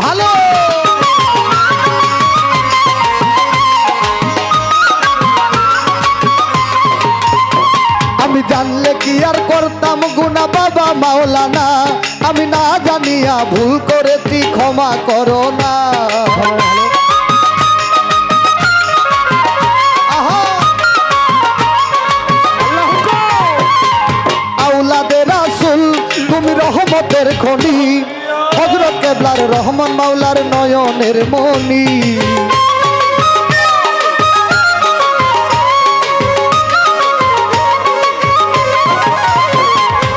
ভালো। আমি জানলে কি আর করতাম গুনা বাবা মাওলানা? আমি না জানিয়া ভুল করেছি, ক্ষমা করো না। কেবলার রহমান, মাওলার নয়নের মনি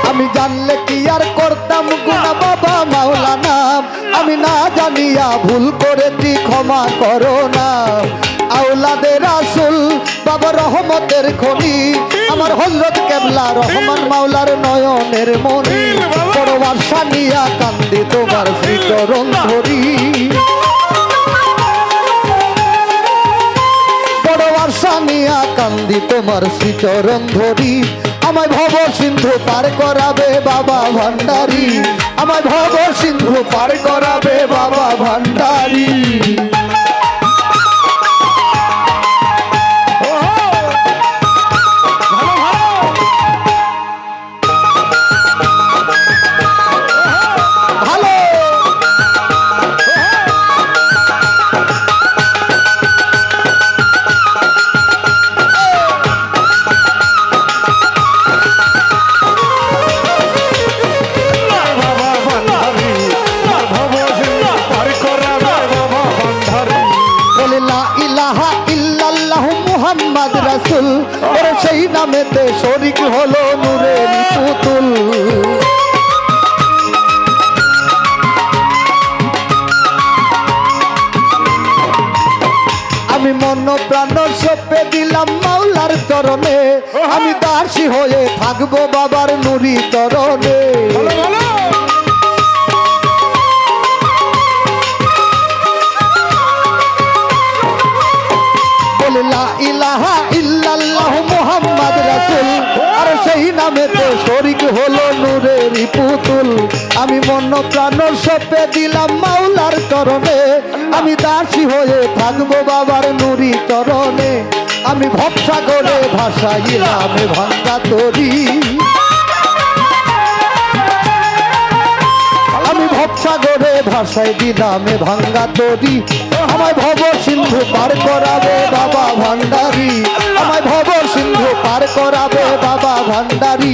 আমি জানলে কি আর করতাম গুনা বাবা মাওলানা? আমি না জানিয়া ভুল করেছি, ক্ষমা করো না। আউলাদে রাসুল বাবা রহমতের খনি। আমার হজরত কেবলা রহমান মাওলার নয়নের মনি বড় আশা নিয়া কান্দি তোমার শ্রীচরণ ধরি। বড় আশা নিয়া কান্দি তোমার শ্রীচরণ ধরি। আমায় ভব সিন্ধু পার করাবে বাবা ভান্ডারী। আমায় ভব সিন্ধু পার করাবে বাবা ভান্ডারী। রাসূল ওর সেই নামেতে শরীক হলো নূরের পুতুল আমি মন প্রাণ সপে দিলাম মাওলার চরণে। আমি দাসী হয়ে থাকব বাবার নুরি চরণে। ইলাহা মন প্রাণ সপে দিলাম মাওলার চরণে। আমি দাসী হয়ে থাকব বাবার নুরি চরণে। আমি ভবসা করে ভাসাইলাম ভাঙ্গা তরি। আমি ভবসাগরে ভাষায় দিলামে ভাঙ্গা তরি। আমায় ভব সিন্ধু পার করাবে বাবা ভান্ডারী। আমায় ভব সিন্ধু পার করাবে বাবা ভান্ডারী।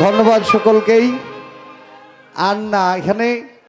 ধন্যবাদ সকলকেই। আর না এখানে